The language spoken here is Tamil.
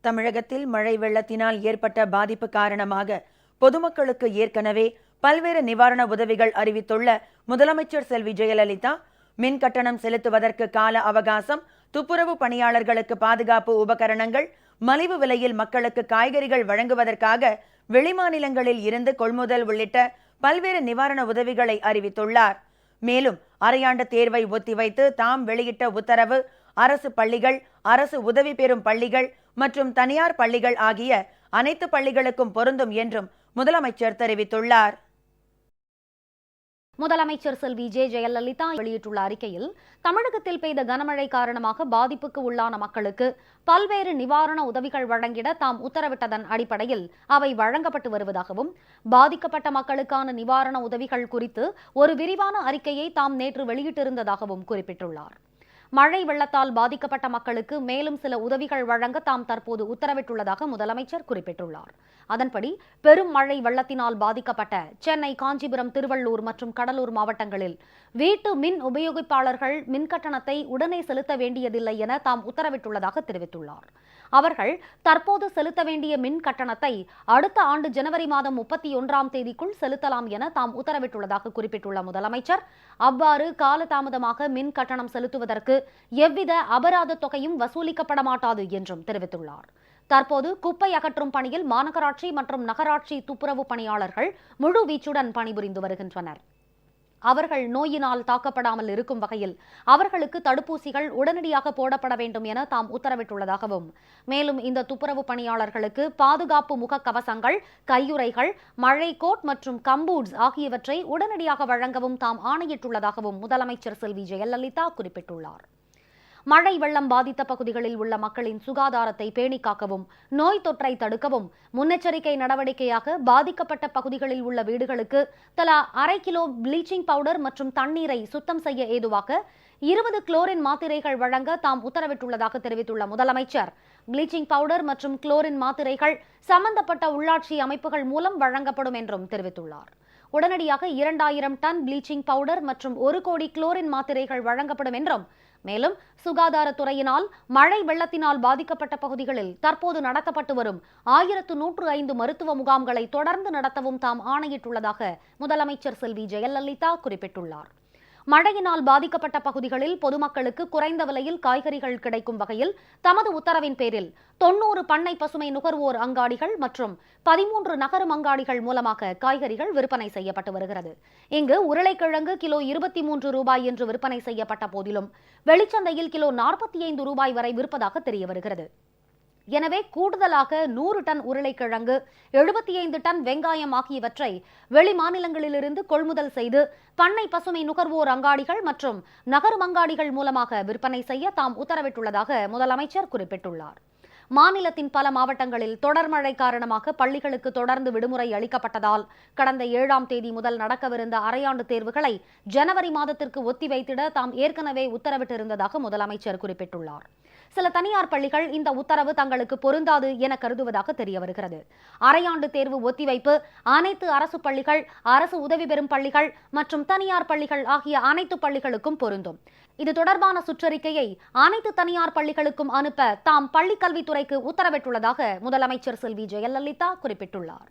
தமிழகத்தில் மழை வெள்ளத்தினால் ஏற்பட்ட பாதிப்பு காரணமாக பொதுமக்களுக்கு ஏற்கனவே பல்வேறு நிவாரண உதவிகள் அறிவித்துள்ள முதலமைச்சர் செல்வி ஜெயலலிதா மின் கட்டணம் செலுத்துவதற்கு கால அவகாசம் துப்புரவு பணியாளர்களுக்கு பாதுகாப்பு உபகரணங்கள் மலிவு விலையில் மக்களுக்கு காய்கறிகள் வழங்குவதற்காக வெளிமாநிலங்களில் இருந்து கொள்முதல் உள்ளிட்ட பல்வேறு நிவாரண உதவிகளை அறிவித்துள்ளார். மேலும் அரையாண்டு தேர்வை ஒத்திவைத்து தாம் வெளியிட்ட உத்தரவு அரசு பள்ளிகள் அரசு உதவி பெறும் பள்ளிகள் மற்றும் தனியார் பள்ளிகள் ஆகிய அனைத்து பள்ளிகளுக்கும் பொருந்தும் என்றும் முதலமைச்சர் தெரிவித்துள்ளார். முதலமைச்சர் செல்வி ஜே ஜெயலலிதா வெளியிட்டுள்ள அறிக்கையில் தமிழகத்தில் பெய்த கனமழை காரணமாக பாதிப்புக்கு உள்ளான மக்களுக்கு பல்வேறு நிவாரண உதவிகள் வழங்கிட தாம் உத்தரவிட்டதன் அடிப்படையில் அவை வழங்கப்பட்டு வருவதாகவும் பாதிக்கப்பட்ட மக்களுக்கான நிவாரண உதவிகள் குறித்து ஒரு விரிவான அறிக்கையை தாம் நேற்று வெளியிட்டிருந்ததாகவும் குறிப்பிட்டுள்ளார். மழை வெள்ளத்தால் பாதிக்கப்பட்ட மக்களுக்கு மேலும் சில உதவிகள் வழங்க தாம் தற்போது உத்தரவிட்டுள்ளதாக முதலமைச்சர் குறிப்பிட்டுள்ளார். அதன்படி பெரும் மழை வெள்ளத்தினால் பாதிக்கப்பட்ட சென்னை காஞ்சிபுரம் திருவள்ளூர் மற்றும் கடலூர் மாவட்டங்களில் வீட்டு மின் உபயோகிப்பாளர்கள் மின் கட்டணத்தை உடனே செலுத்த வேண்டியதில்லை என தாம் உத்தரவிட்டுள்ளதாக தெரிவித்துள்ளார். அவர்கள் தற்போது செலுத்த வேண்டிய மின் கட்டணத்தை அடுத்த ஆண்டு ஜனவரி மாதம் முப்பத்தி ஒன்றாம் தேதிக்குள் செலுத்தலாம் என தாம் உத்தரவிட்டுள்ளதாக குறிப்பிட்டுள்ள முதலமைச்சர் அவ்வாறு காலதாமதமாக மின் கட்டணம் செலுத்துவதற்கு எவ்வித அபராத தொகையும் வசூலிக்கப்பட மாட்டாது என்றும் தெரிவித்துள்ளார். தற்போது குப்பை அகற்றும் பணியில் மாநகராட்சி மற்றும் நகராட்சி துப்புரவு பணியாளர்கள் முழு வீச்சுடன் பணிபுரிந்து வருகின்றனர். அவர்கள் நோயினால் தாக்கப்படாமல் இருக்கும் வகையில் அவர்களுக்கு தடுப்பூசிகள் உடனடியாக போடப்பட வேண்டும் என தாம் உத்தரவிட்டுள்ளதாகவும் மேலும் இந்த துப்புரவு பணியாளர்களுக்கு பாதுகாப்பு முகக்கவசங்கள் கையுறைகள் மழை கோட் மற்றும் கம்பூட்ஸ் ஆகியவற்றை உடனடியாக வழங்கவும் தாம் ஆணையிட்டுள்ளதாகவும் முதலமைச்சர் செல்வி ஜெயலலிதா குறிப்பிட்டுள்ளார். மழை வெள்ளம் பாதித்த பகுதிகளில் உள்ள மக்களின் சுகாதாரத்தை பேணி காக்கவும் நோய் தொற்றை தடுக்கவும் முன்னெச்சரிக்கை நடவடிக்கையாக பாதிக்கப்பட்ட பகுதிகளில் உள்ள வீடுகளுக்கு தலா அரை கிலோ ப்ளீச்சிங் பவுடர் மற்றும் தண்ணீரை சுத்தம் செய்ய ஏதுவாக இருபது குளோரின் மாத்திரைகள் வழங்க தாம் உத்தரவிட்டுள்ளதாக தெரிவித்துள்ள முதலமைச்சர். ப்ளீச்சிங் பவுடர் மற்றும் குளோரின் மாத்திரைகள் சம்பந்தப்பட்ட உள்ளாட்சி அமைப்புகள் மூலம் வழங்கப்படும் என்றும் தெரிவித்துள்ளார். உடனடியாக இரண்டாயிரம் டன் ப்ளீச்சிங் பவுடர் மற்றும் ஒரு கோடி குளோரின் மாத்திரைகள் வழங்கப்படும் என்றும் மேலும் சுகாதாரத்துறையினால் மழை வெள்ளத்தினால் பாதிக்கப்பட்ட பகுதிகளில் தற்போது நடத்தப்பட்டு வரும் ஆயிரத்து நூற்று ஐந்து மருத்துவ முகாம்களை தொடர்ந்து நடத்தவும் தாம் ஆணையிட்டுள்ளதாக முதலமைச்சர் செல்வி ஜெயலலிதா குறிப்பிட்டுள்ளார். மழையினால் பாதிக்கப்பட்ட பகுதிகளில் பொதுமக்களுக்கு குறைந்த விலையில் காய்கறிகள் கிடைக்கும் வகையில் தமது உத்தரவின் பேரில் தொன்னூறு பண்ணை பசுமை நுகர்வோர் அங்காடிகள் மற்றும் பதிமூன்று நகரும் அங்காடிகள் மூலமாக காய்கறிகள் விற்பனை செய்யப்பட்டு வருகிறது. இங்கு உருளைக்கிழங்கு கிலோ இருபத்தி மூன்று ரூபாய் என்று விற்பனை செய்யப்பட்ட போதிலும் வெளிச்சந்தையில் கிலோ நாற்பத்தி ஐந்து ரூபாய் வரை விற்பதாக தெரிய வருகிறது எனவே கூடுதலாக நூறு டன் உருளைக்கிழங்கு எழுபத்தி ஐந்து டன் வெங்காயம் ஆகியவற்றை வெளி மாநிலங்களிலிருந்து கொள்முதல் செய்து பண்ணை பசுமை நுகர்வோர் அங்காடிகள் மற்றும் நகரும் அங்காடிகள் மூலமாக விற்பனை செய்ய தாம் உத்தரவிட்டுள்ளதாக முதலமைச்சர் குறிப்பிட்டுள்ளார். மாநிலத்தின் பல மாவட்டங்களில் தொடர் மழை காரணமாக பள்ளிகளுக்கு தொடர்ந்து விடுமுறை அளிக்கப்பட்டதால் கடந்த ஏழாம் தேதி முதல் நடக்கவிருந்த அரையாண்டு தேர்வுகளை ஜனவரி மாதத்திற்கு ஒத்திவைத்திட தாம் ஏற்கனவே உத்தரவிட்டிருந்ததாக முதலமைச்சர் குறிப்பிட்டுள்ளார். சில தனியார் பள்ளிகள் இந்த உத்தரவு தங்களுக்கு பொருந்தாது என கருதுவதாக தெரிய வருகிறது அரையாண்டு தேர்வு ஒத்திவைப்பு அனைத்து அரசு பள்ளிகள் அரசு உதவி பெறும் பள்ளிகள் மற்றும் தனியார் பள்ளிகள் ஆகிய அனைத்து பள்ளிகளுக்கும் பொருந்தும். இது தொடர்பான சுற்றறிக்கையை அனைத்து தனியார் பள்ளிகளுக்கும் அனுப்ப தாம் பள்ளிக்கல்வித்துறைக்கு உத்தரவிட்டுள்ளதாக முதலமைச்சர் செல்வி ஜெயலலிதா குறிப்பிட்டுள்ளார்.